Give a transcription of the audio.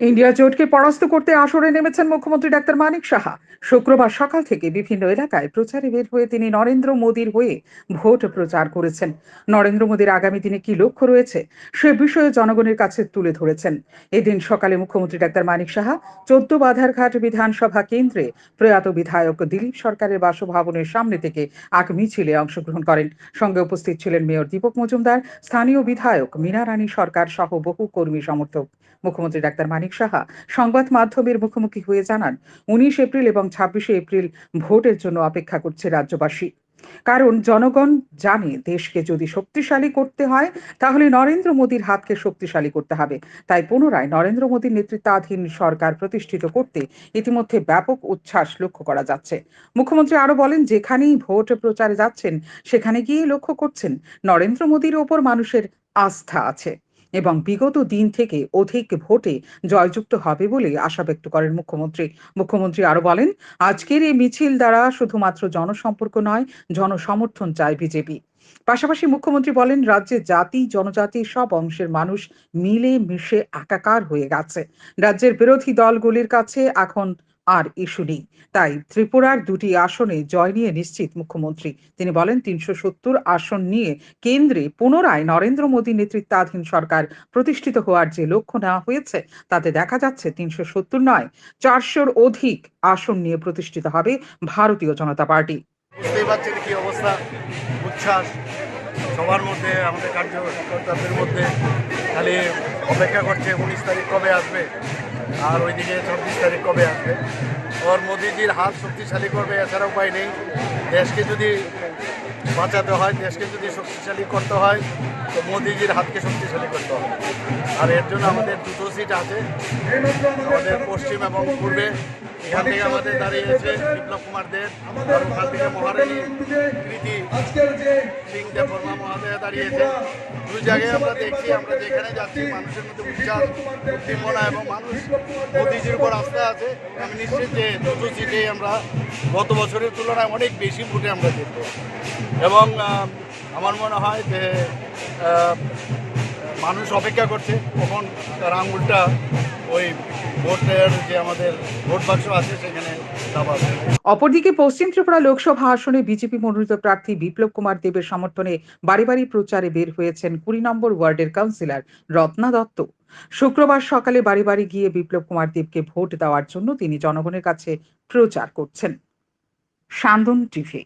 India জোটকে পরাস্ত করতে আসরে নেমেছেন মুখ্যমন্ত্রী ডাক্তার মানিক সাহা। শুক্রবার সকাল থেকে বিভিন্ন এলাকায় প্রচারে বের হয়ে তিনি নরেন্দ্র মোদীর হয়ে ভোট প্রচার করেছেন। নরেন্দ্র মোদীর আগামী দিনে কি লক্ষ্য রয়েছে, সে বিষয়ে জনগণের কাছে তুলে ধরেছেন। এদিন সকালে মুখ্যমন্ত্রী ডাক্তার মানিক সাহা চোদ্দ বাধারঘাট বিধানসভা কেন্দ্রে প্রয়াত বিধায়ক দিলীপ সরকারের বাসভবনের সামনে থেকে এক মিছিলে অংশগ্রহণ করেন। সঙ্গে উপস্থিত ছিলেন মেয়র দীপক মজুমদার, স্থানীয় বিধায়ক মীনা রানী সরকার সহ বহু কর্মী সমর্থক। মুখ্যমন্ত্রী ডাক্তার মানিক সাহা সংবাদ মাধ্যমের মুখোমুখি হয়ে জানান, উনিশ এপ্রিল এবং ছাব্বিশে এপ্রিল ভোটের জন্য অপেক্ষা করছে রাজ্যবাসী। কারণ জনগণ জানে দেশকে যদি শক্তিশালী করতে হয়, তাহলে নরেন্দ্র মোদীর হাতকে শক্তিশালী করতে হবে। তাই পুনরায় নরেন্দ্র মোদীর নেতৃত্বাধীন সরকার প্রতিষ্ঠিত করতে ইতিমধ্যে ব্যাপক উচ্ছ্বাস লক্ষ্য করা যাচ্ছে। মুখ্যমন্ত্রী আরও বলেন, যেখানেই ভোট প্রচারে যাচ্ছেন, সেখানে গিয়ে লক্ষ্য করছেন, নরেন্দ্র মোদীর ওপর মানুষের আস্থা আছে। এবং বিগত দিন থেকে অধিক ভোটে জয়যুক্ত হবে বলে আশা ব্যক্ত করেন মুখ্যমন্ত্রী। মুখ্যমন্ত্রী আরও বলেন, আজকের এই মিছিল দ্বারা শুধুমাত্র জনসম্পর্ক নয়, জনসমর্থন চায় বিজেপি। পাশাপাশি মুখ্যমন্ত্রী বলেন, রাজ্যে জাতি, জনজাতি সব অংশের মানুষ মিলে মিশে একাকার হয়ে গেছে। রাজ্যের বিরোধী দলগুলির কাছে এখন আর ইস্যু নেই। তাই ত্রিপুরার দুটি আসনে জয় নিয়ে নিশ্চিত মুখ্যমন্ত্রী। তিনি বলেন, তিনশো সত্তর আসন নিয়ে কেন্দ্রে পুনরায় নরেন্দ্র মোদী নেতৃত্বাধীন সরকার প্রতিষ্ঠিত হওয়ার যে লক্ষ্য নেওয়া হয়েছে, তাতে দেখা যাচ্ছে তিনশো সত্তর নয়, চারশোর অধিক আসন নিয়ে প্রতিষ্ঠিত হবে ভারতীয় জনতা পার্টি। সবার মধ্যে, আমাদের কার্যকর্তাদের মধ্যে। খালি অপেক্ষা করছে উনিশ তারিখ কবে আসবে। আর ওইদিকে ছব্বিশ তারিখ কবে আসবে? ওর মোদিজির হাত শক্তিশালী করবে, এছাড়া উপায় নেই। দেশকে যদি বাঁচাতে হয়, দেশকে যদি শক্তিশালী করতে হয়, তো মোদিজির হাতকে শক্তিশালী করতে হবে। আর এর জন্য আমাদের দুটো সিট আছে, আমাদের পশ্চিম এবং পূর্বে। এখান থেকে আমাদের দাঁড়িয়েছে বিপ্লব কুমার দেব আর ওখান থেকে মহারানী কৃতি সিং দেব বর্মা মহাদয়া দাঁড়িয়েছে দুই জায়গায় আমরা দেখছি আমরা যেখানে যাচ্ছি মানুষের মধ্যে উচ্ছ্বাস উদ্দীপনা এবং মানুষ মোদিজির উপর আস্থা আছে। আমি নিশ্চিত যে দুটো আমরা গত বছরের তুলনায় অনেক বেশি ভোটে আমরা জিতব। এবং আমার মনে হয় যে মানুষ অপেক্ষা করছে, কখন তার আঙুলটা ওই ভোটের যে আমাদের ভোট বাক্স আছে সেখানে অপরদিকে পশ্চিম ত্রিপুরা লোকসভা আসনে বিজেপি মনোনীত প্রার্থী বিপ্লব কুমার দেবের সমর্থনে বাড়ি বাড়ি প্রচারে বের হয়েছেন কুড়ি নম্বর ওয়ার্ডের কাউন্সিলর রত্না দত্ত। শুক্রবার সকালে বাড়ি বাড়ি গিয়ে বিপ্লব কুমার দেবকে ভোট দেওয়ার জন্য তিনি জনগণের কাছে প্রচার করছেন। সান্দন টিভি।